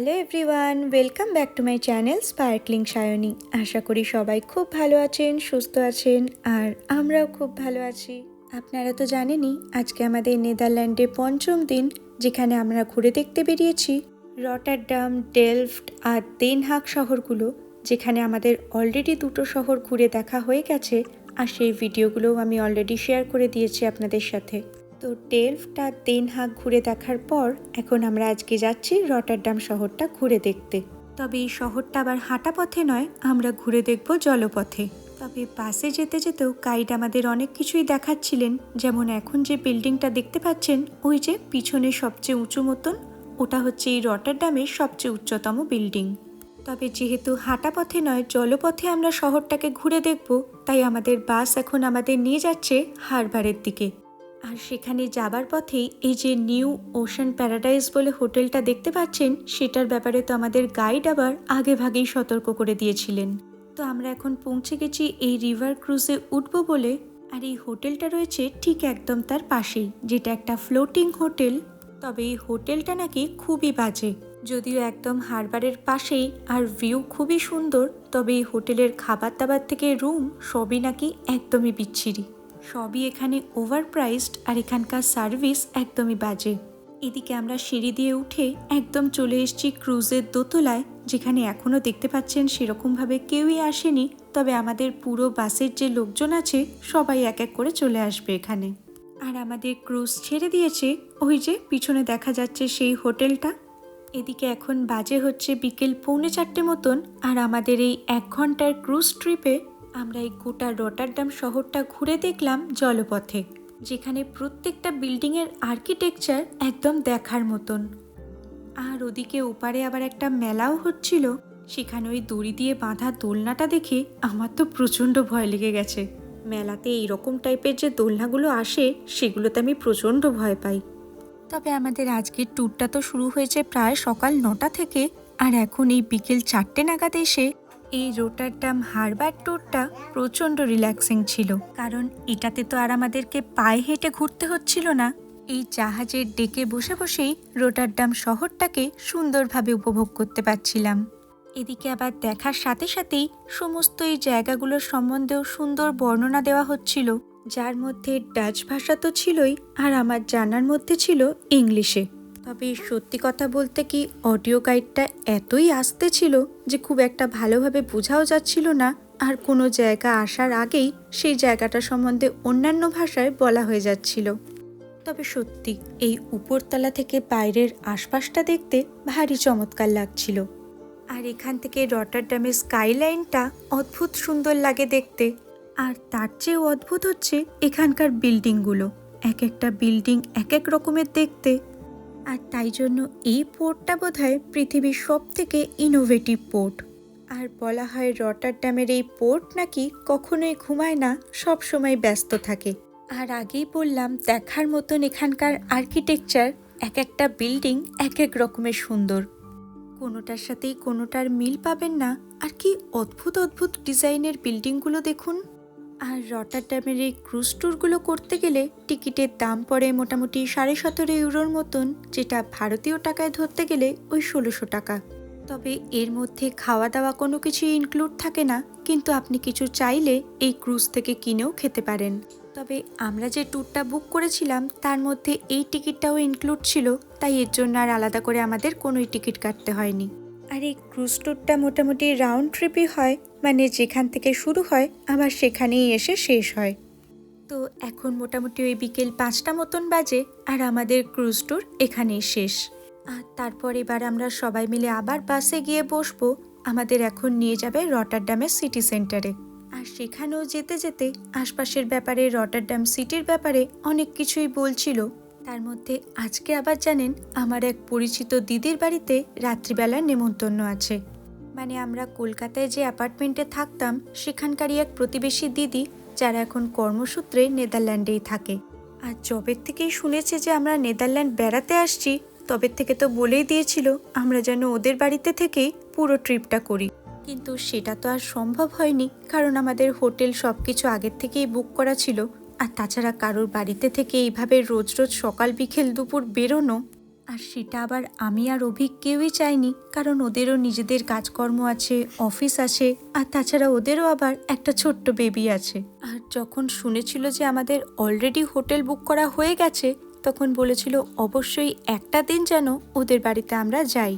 Hello everyone, welcome back to my channel sparkling Sayani. আশা করি সবাই খুব ভালো আছেন, সুস্থ আছেন, আর আমরাও খুব ভালো আছি। আপনারা তো জানেনই, আজকে আমাদের নেদারল্যান্ডে পঞ্চম দিন, যেখানে আমরা ঘুরে দেখতে বেরিয়েছি রটারডাম, ডেলফট আর দেনহাক শহরগুলো, যেখানে আমাদের অলরেডি দুটো শহর ঘুরে দেখা হয়ে গেছে, আর সেই ভিডিওগুলোও আমি অলরেডি শেয়ার করে দিয়েছি আপনাদের সাথে। তো ডেলফট আর দেনহাগ ঘুরে দেখার পর এখন আমরা আজকে যাচ্ছি রটারডাম শহরটা ঘুরে দেখতে। তবে এই শহরটা আবার হাঁটা পথে নয়, আমরা ঘুরে দেখব জলপথে। তবে বাসে যেতে যেতেও গাইড আমাদের অনেক কিছুই দেখাচ্ছিলেন। যেমন এখন যে বিল্ডিংটা দেখতে পাচ্ছেন, ওই যে পিছনে সবচেয়ে উঁচু মতন, ওটা হচ্ছে এই রটারডামের সবচেয়ে উচ্চতম বিল্ডিং তবে যেহেতু হাঁটা পথে নয়, জলপথে আমরা শহরটাকে ঘুরে দেখব, তাই আমাদের বাস এখন আমাদের নিয়ে যাচ্ছে হারবারের দিকে। আর সেখানে যাবার পথেই এই যে নিউ ওশান প্যারাডাইস বলে হোটেলটা দেখতে পাচ্ছেন, সেটার ব্যাপারে তো আমাদের গাইড আবার আগে ভাগেই সতর্ক করে দিয়েছিলেন। তো আমরা এখন পৌঁছে গেছি এই রিভার ক্রুজে উঠব বলে, আর এই হোটেলটা রয়েছে ঠিক একদম তার পাশেই, যেটা একটা ফ্লোটিং হোটেল। তবে এই হোটেলটা নাকি খুবই বাজে, যদিও একদম হারবারের পাশেই আর ভিউ খুবই সুন্দর, তবে এই হোটেলের খাবার দাবার থেকে রুম সবই নাকি একদমই বিচ্ছিরি। সবই এখানে ওভার প্রাইসড আর এখানকার সার্ভিস একদমই বাজে। এদিকে আমরা সিঁড়ি দিয়ে উঠে একদম চলে এসেছি ক্রুজের দোতলায়, যেখানে এখনও দেখতে পাচ্ছেন সেরকমভাবে কেউই আসেনি, তবে আমাদের পুরো বাসের যে লোকজন আছে, সবাই এক এক করে চলে আসবে এখানে। আর আমাদের ক্রুজ ছেড়ে দিয়েছে, ওই যে পিছনে দেখা যাচ্ছে সেই হোটেলটা। এদিকে এখন বাজে হচ্ছে বিকেল পৌনে চারটে মতন, আর আমাদের এই এক ঘণ্টার ক্রুজ ট্রিপে আমরা এই গোটা রটারডাম শহরটা ঘুরে দেখলাম জলপথে, যেখানে প্রত্যেকটা বিল্ডিংয়ের আর্কিটেকচার একদম দেখার মতন। আর ওদিকে ওপারে আবার একটা মেলাও হচ্ছিল, সেখানে ওই দড়ি দিয়ে বাঁধা দোলনাটা দেখে আমার তো প্রচণ্ড ভয় লেগে গেছে। মেলাতে এইরকম টাইপের যে দোলনাগুলো আসে, সেগুলোতে আমি প্রচণ্ড ভয় পাই। তবে আমাদের আজকের ট্যুরটা তো শুরু হয়েছে প্রায় সকাল নটা থেকে, আর এখন এই বিকেল চারটে নাগাদ এসে এই রোটারডাম হারবার ট্যুরটা প্রচণ্ড রিল্যাক্সিং ছিল। কারণ এটাতে তো আর আমাদেরকে পায়ে হেঁটে ঘুরতে হচ্ছিল না। এই জাহাজের ডেকে বসে বসেই রোটারডাম শহরটাকে সুন্দরভাবে উপভোগ করতে পারছিলাম। এদিকে আবার দেখার সাথে সাথেই সমস্ত এই জায়গাগুলোর সম্বন্ধেও সুন্দর বর্ণনা দেওয়া হচ্ছিল। যার মধ্যে ডাচ ভাষা তো ছিলই আর আমার জানার মধ্যে ছিল ইংলিশে। তবে সত্যি কথা বলতে কি অডিও গাইডটা এতই আস্তে ছিল যে খুব একটা ভালোভাবে বোঝাও যাচ্ছিল না। আর কোনো জায়গা আসার আগেই সেই জায়গাটা সম্বন্ধে অন্যান্য ভাষায় বলা হয়ে যাচ্ছিল। তবে সত্যি, এই উপরতলা থেকে বাইরের আশপাশটা দেখতে ভারী চমৎকার লাগছিল। আর এখান থেকে রটারডামের স্কাইলাইনটা অদ্ভুত সুন্দর লাগে দেখতে। আর তার চেয়েও অদ্ভুত হচ্ছে এখানকার বিল্ডিংগুলো। এক একটা বিল্ডিং এক এক রকমের দেখতে। আর তাই জন্য এই পোর্টটা বোধ হয় পৃথিবীর সব থেকে ইনোভেটিভ পোর্ট। আর বলা হয় রটারডামের এই পোর্ট নাকি কখনোই ঘুমায় না সব সময় ব্যস্ত থাকে। আর আগেই বললাম, দেখার মতন এখানকার আর্কিটেকচার এক একটা বিল্ডিং এক এক রকমের সুন্দর। কোনোটার সাথেই কোনোটার মিল পাবেন না। আর কি অদ্ভুত অদ্ভুত ডিজাইনের বিল্ডিংগুলো দেখুন। আর রটারডামের এই ক্রুজ ট্যুরগুলো করতে গেলে টিকিটের দাম পড়ে মোটামুটি সাড়ে সতেরো ইউরোর মতন, যেটা ভারতীয় টাকায় ধরতে গেলে ওই ষোলোশো টাকা। তবে এর মধ্যে খাওয়া দাওয়া কোনো কিছুই ইনক্লুড থাকে না, কিন্তু আপনি কিছু চাইলে এই ক্রুজ থেকে কিনেও খেতে পারেন। তবে আমরা যে ট্যুরটা বুক করেছিলাম, তার মধ্যে এই টিকিটটাও ইনক্লুড ছিল, তাই এর জন্য আর আলাদা করে আমাদের কোনোই টিকিট কাটতে হয়নি। আর এই ক্রুজ ট্যুরটা মোটামুটি রাউন্ড ট্রিপই হয়। মানে যেখান থেকে শুরু হয়, আবার সেখানেই এসে শেষ হয়। তো এখন মোটামুটি ওই বিকেল পাঁচটা মতন বাজে আর আমাদের ক্রুজ ট্যুর এখানেই শেষ। আর তারপর এবার আমরা সবাই মিলে আবার বাসে গিয়ে বসবো। আমাদের এখন নিয়ে যাবে রটারডামের সিটি সেন্টারে। আর সেখানেও যেতে যেতে আশপাশের ব্যাপারে রটারডাম সিটির ব্যাপারে অনেক কিছুই বলছিল। তার মধ্যে আজকে আবার জানেন আমার এক পরিচিত দিদির বাড়িতে রাত্রিবেলার নেমন্তন্ন আছে। মানে আমরা কলকাতায় যে অ্যাপার্টমেন্টে থাকতাম, সেখানকারই এক প্রতিবেশী দিদি, যারা এখন কর্মসূত্রে নেদারল্যান্ডেই থাকে। আর জবের থেকেই শুনেছে যে আমরা নেদারল্যান্ড বেড়াতে আসছি তবে থেকে তো বলেই দিয়েছিল, আমরা যেন ওদের বাড়িতে থেকেই পুরো ট্রিপটা করি। কিন্তু সেটা তো আর সম্ভব হয়নি, কারণ আমাদের হোটেল সব কিছু আগের থেকেই বুক করা ছিল। আর তাছাড়া কারোর বাড়িতে থেকে এইভাবে রোজ রোজ সকাল বিকেল দুপুর বেরোনো, আর সেটা আবার আমি আর অভিক কেউই চাইনি। কারণ ওদেরও নিজেদের কাজকর্ম আছে, অফিস আছে, আর তাছাড়া ওদেরও আবার একটা ছোট্ট বেবি আছে। আর যখন শুনেছিল যে আমাদের অলরেডি হোটেল বুক করা হয়ে গেছে, তখন বলেছিল অবশ্যই একটা দিন যেন ওদের বাড়িতে আমরা যাই।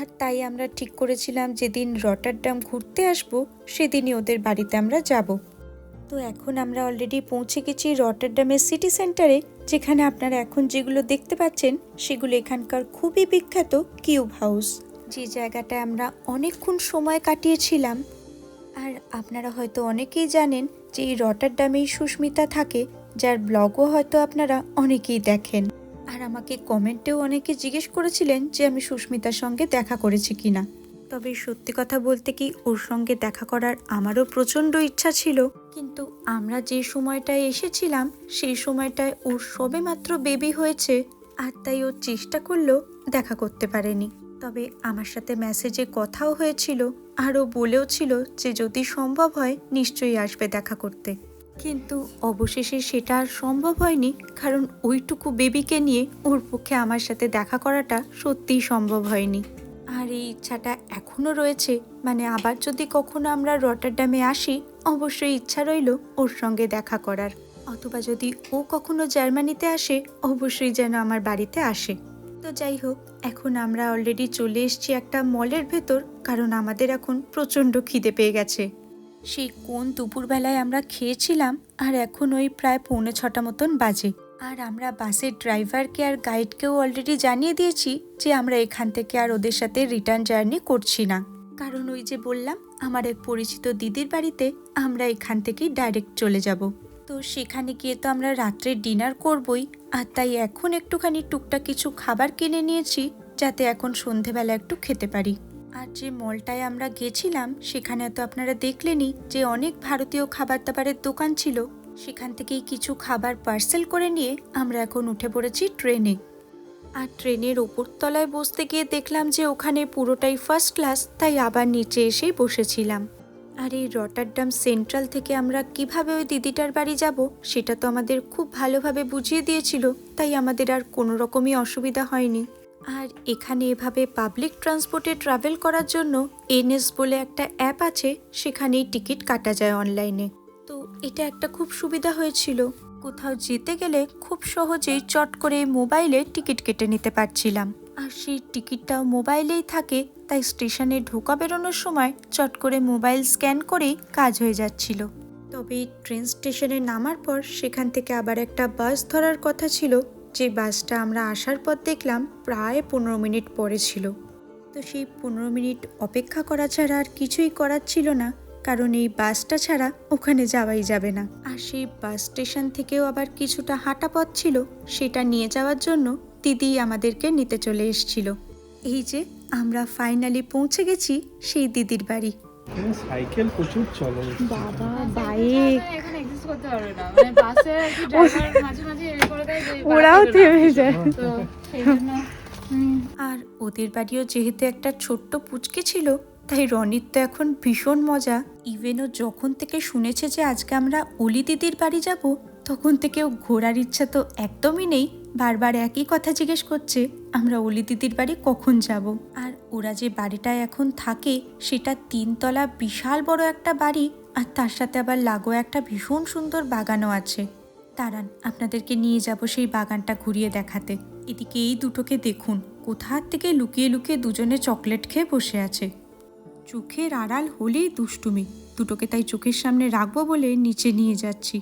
আর তাই আমরা ঠিক করেছিলাম যেদিন রটারডাম ঘুরতে আসব, সেদিনই ওদের বাড়িতে আমরা যাব। তো এখন আমরা অলরেডি পৌঁছে গেছি রটারডামের সিটি সেন্টারে যেখানে আপনারা এখন যেগুলো দেখতে পাচ্ছেন, সেগুলো এখানকার খুবই বিখ্যাত কিউব হাউস যে জায়গাটায় আমরা অনেকক্ষণ সময় কাটিয়েছিলাম। আর আপনারা হয়তো অনেকেই জানেন যে এই রটারডামেই সুস্মিতা থাকে, যার ব্লগও হয়তো আপনারা অনেকেই দেখেন। আর আমাকে কমেন্টেও অনেকে জিজ্ঞেস করেছিলেন যে আমি সুস্মিতার সঙ্গে দেখা করেছি কিনা। তবে সত্যি কথা বলতে কি ওর সঙ্গে দেখা করার আমারও প্রচণ্ড ইচ্ছা ছিল। কিন্তু আমরা যে সময়টায় এসেছিলাম, সেই সময়টায় ওর সবেমাত্র বেবি হয়েছে আর তাই ও চেষ্টা করলেও দেখা করতে পারেনি। তবে আমার সাথে মেসেজে কথাও হয়েছিল আর ও বলেও ছিল যে যদি সম্ভব হয় নিশ্চয়ই আসবে দেখা করতে। কিন্তু অবশেষে সেটা আর সম্ভব হয়নি, কারণ ওইটুকু বেবিকে নিয়ে ওর পক্ষে আমার সাথে দেখা করাটা সত্যিই সম্ভব হয়নি। আর এই ইচ্ছাটা এখনও রয়েছে। মানে আবার যদি কখনো আমরা রটারডামে আসি, অবশ্যই ইচ্ছা রইল ওর সঙ্গে দেখা করার। অথবা যদি ও কখনো জার্মানিতে আসে, অবশ্যই যেন আমার বাড়িতে আসে। তো যাই হোক, এখন আমরা অলরেডি চলে এসেছি একটা মলের ভেতর, কারণ আমাদের এখন প্রচণ্ড খিদে পেয়ে গেছে। সেই কোন দুপুরবেলায় আমরা খেয়েছিলাম, আর এখন ওই প্রায় পৌনে ছটা মতন বাজে। আর আমরা বাসের ড্রাইভারকে আর গাইডকেও অলরেডি জানিয়ে দিয়েছি যে আমরা এখান থেকে আর ওদের সাথে রিটার্ন জার্নি করছি না। কারণ ওই যে বললাম, আমার এক পরিচিত দিদির বাড়িতে আমরা এখান থেকেই ডাইরেক্ট চলে যাব। তো সেখানে গিয়ে তো আমরা রাত্রে ডিনার করবই, আর তাই এখন একটুখানি টুকটাক কিছু খাবার কিনে নিয়েছি, যাতে এখন সন্ধেবেলা একটু খেতে পারি। আর যে মলটায় আমরা গেছিলাম, সেখানে তো আপনারা দেখলেনই যে অনেক ভারতীয় খাবার দাবারের দোকান ছিল সেখান থেকেই কিছু খাবার পার্সেল করে নিয়ে আমরা এখন উঠে পড়েছি ট্রেনে। আর ট্রেনের ওপর তলায় বসতে গিয়ে দেখলাম যে ওখানে পুরোটাই ফার্স্ট ক্লাস তাই আবার নিচে এসেই বসেছিলাম। আর এই রটারডাম সেন্ট্রাল থেকে আমরা কীভাবে ওই দিদিটার বাড়ি যাব, সেটা তো আমাদের খুব ভালোভাবে বুঝিয়ে দিয়েছিল, তাই আমাদের আর কোনো রকমই অসুবিধা হয়নি। আর এখানে এভাবে পাবলিক ট্রান্সপোর্টে ট্রাভেল করার জন্য এনএস বলে একটা অ্যাপ আছে, সেখানেই টিকিট কাটা যায় অনলাইনে এটা একটা খুব সুবিধা হয়েছিল। কোথাও যেতে গেলে খুব সহজেই চট করে মোবাইলে টিকিট কেটে নিতে পারছিলাম। আর সেই টিকিটটাও মোবাইলেই থাকে, তাই স্টেশনে ঢোকা বেরোনোর সময় চট করে মোবাইল স্ক্যান করেই কাজ হয়ে যাচ্ছিল। তবে ট্রেন স্টেশনে নামার পর সেখান থেকে আবার একটা বাস ধরার কথা ছিল, যে বাসটা আমরা আসার পর দেখলাম প্রায় পনেরো মিনিট পরে ছিল। তো সেই পনেরো মিনিট অপেক্ষা করা ছাড়া আর কিছুই করার ছিল না। কারণ এই বাসটা ছাড়া ওখানে যাওয়াই যাবে না। আর সেই বাস স্টেশন থেকেও আবার কিছুটা হাঁটা পথ ছিল সেটা নিয়ে যাওয়ার জন্য দিদি আমাদেরকে নিতে চলে এসেছিল। এই যে আমরা ফাইনালি পৌঁছে গেছি সেই দিদির বাড়ি। সাইকেল প্রচুর চলে। বাবা বাইক এখানে এক্সিস্ট করতে পারবে না। মানে ওরাও থেমে যায়। আর ওদের বাড়িও যেহেতু একটা ছোট্ট পুচকে ছিল তাই রনির তো এখন ভীষণ মজা। ইভেনও যখন থেকে শুনেছে যে আজকে আমরা অলি দিদির বাড়ি যাব, তখন থেকে ও ঘোরার ইচ্ছা তো একদমই নেই। বারবার একই কথা জিজ্ঞেস করছে, আমরা অলি দিদির বাড়ি কখন যাব? আর ওরা যে বাড়িটায় এখন থাকে, সেটা তিনতলা বিশাল বড় একটা বাড়ি, আর তার সাথে আবার লাগোয়া একটা ভীষণ সুন্দর বাগানও আছে। দাঁড়ান, আপনাদেরকে নিয়ে যাব সেই বাগানটা ঘুরিয়ে দেখাতে। এদিকে এই দুটোকে দেখুন, কোথার থেকে লুকিয়ে লুকিয়ে দুজনে চকলেট খেয়ে বসে আছে। চোখের আড়াল হলেই দুষ্টুমি। দুটোকে তাই চোখের সামনে রাখব বলে নিচে নিয়ে যাচ্ছি।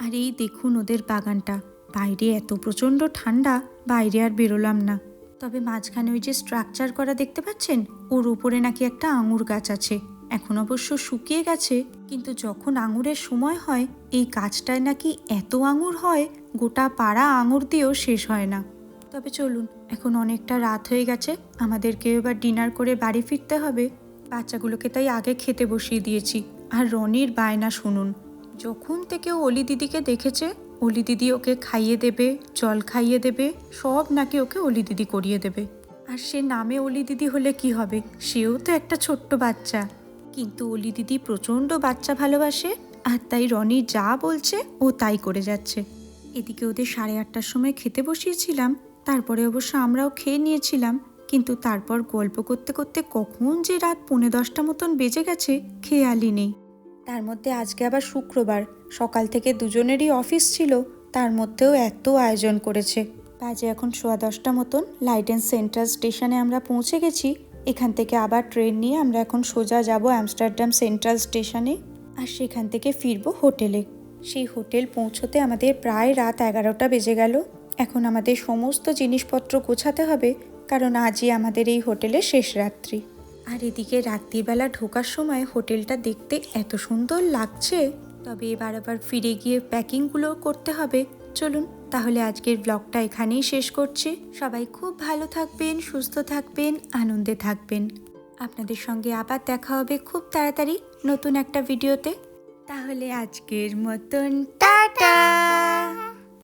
আর এই দেখুন ওদের বাগানটা। বাইরে এত প্রচণ্ড ঠান্ডা, বাইরে আর বেরোলাম না। তবে মাঝখানে ওই যে স্ট্রাকচার করা দেখতে পাচ্ছেন? ওর উপরে নাকি একটা আঙুর গাছ আছে। এখন অবশ্য শুকিয়ে গেছে, কিন্তু যখন আঙুরের সময় হয়, এই গাছটায় নাকি এত আঙুর হয়, গোটা পাড়া আঙুর দিয়েও শেষ হয় না। তবে চলুন, এখন অনেকটা রাত হয়ে গেছে। আমাদেরকে এবার ডিনার করে বাড়ি ফিরতে হবে। বাচ্চাগুলোকে তাই আগে খেতে বসিয়ে দিয়েছি। আর রনির বায়না শুনুন। যখন থেকে অলি দিদিকে দেখেছে, অলি দিদি ওকে খাইয়ে দেবে, জল খাইয়ে দেবে, সব নাকি ওকে অলি দিদি করিয়ে দেবে। আর সে নামে অলি দিদি হলে কি হবে? সেও তো একটা ছোট্ট বাচ্চা। কিন্তু অলি দিদি প্রচণ্ড বাচ্চা ভালোবাসে, আর তাই রনি যা বলছে, ও তাই করে যাচ্ছে। এদিকে ওদের সাড়ে আটটার সময় খেতে বসিয়েছিলাম, তারপরে অবশ্য আমরাও খেয়ে নিয়েছিলাম। কিন্তু তারপর গল্প করতে করতে কখন যে রাত পৌনে দশটা মতন বেজে গেছে, খেয়ালই নেই। তার মধ্যে আজকে আবার শুক্রবার, সকাল থেকে দুজনেরই অফিস ছিল, তার মধ্যেও এত আয়োজন করেছে। বাজে এখন সোয়া দশটা মতন লাইডেন সেন্ট্রাল স্টেশনে আমরা পৌঁছে গেছি, এখান থেকে আবার ট্রেন নিয়ে আমরা এখন সোজা যাব অ্যামস্টারডাম সেন্ট্রাল স্টেশনে, আর সেখান থেকে ফিরবো হোটেলে। সেই হোটেল পৌঁছোতে আমাদের প্রায় রাত এগারোটা বেজে গেল। এখন আমাদের সমস্ত জিনিসপত্র গোছাতে হবে কারণ আজই আমাদের এই হোটেলের শেষ রাত্রি। আর এদিকে রাত্রিবেলা ঢোকার সময় হোটেলটা দেখতে এত সুন্দর লাগছে। তবে এবার আবার ফিরে গিয়ে প্যাকিংগুলো করতে হবে। চলুন, তাহলে আজকের ব্লগটা এখানেই শেষ করছি। সবাই খুব ভালো থাকবেন, সুস্থ থাকবেন, আনন্দে থাকবেন। আপনাদের সঙ্গে আবার দেখা হবে খুব তাড়াতাড়ি নতুন একটা ভিডিওতে। তাহলে আজকের মতন টাটা!